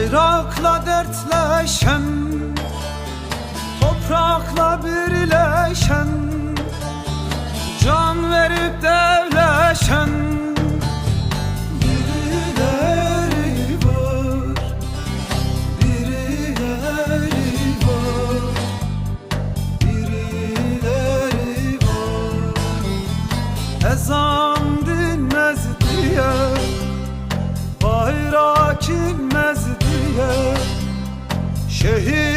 Bayrakla dertleşen Toprakla birleşen Can verip devleşen Birileri var Birileri var Birileri var. Ezan Bayrak inmez diye Şehit